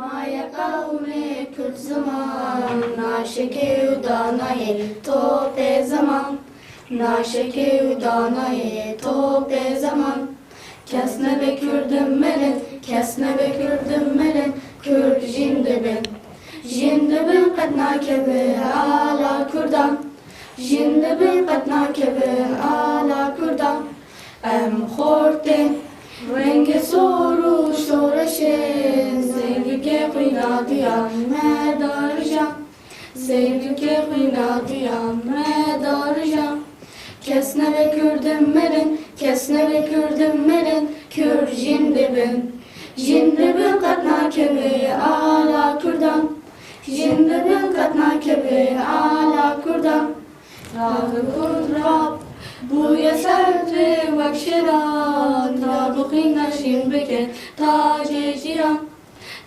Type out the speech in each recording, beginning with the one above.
माया कौमे कुछ जमान नाशिके उदाना है तो पे जमान नाशिके उदाना है तो पे zaman Kesne be kürdüm melin, kesne be kürdüm melin, kürd jinde ben. Jinde ben katna kebe ala kurdan, jinde ben katna kebe kurdan. Em hortin, rengi soru şora خینا دیان مدار جان زنگی که خینا دیان مدار جان کس نبکردم مرن کس نبکردم مرن کر جند بن جند بن قد ناکبه آلا کردان جند بن قد ناکبه آلا کردان راه کرد راب بوی سرد وکشران تا بخین نشین بکن تاج جیان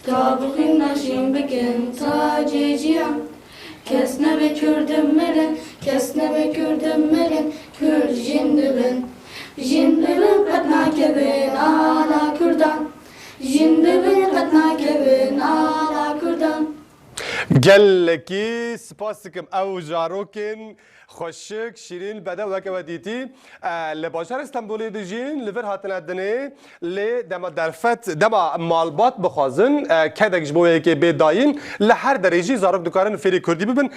تا بخین نشین بکن تاج جیان کس نبکردم مرن کس نبکردم مرن کر جند بن جند بن قد ناکبن آلا کردان جند بن قد ناکبن آلا کردان gelekî spas dikim ew zarokên xweşik şîrîn bede weke we dîtî li bajarê Stenbolê dijîn li vir hatine dinê lê dema derfet dema malbat bixwazin. Kedek ji bo yekê bêdayîn li her derê jî zarok dikarin fêrî Kurdî bibin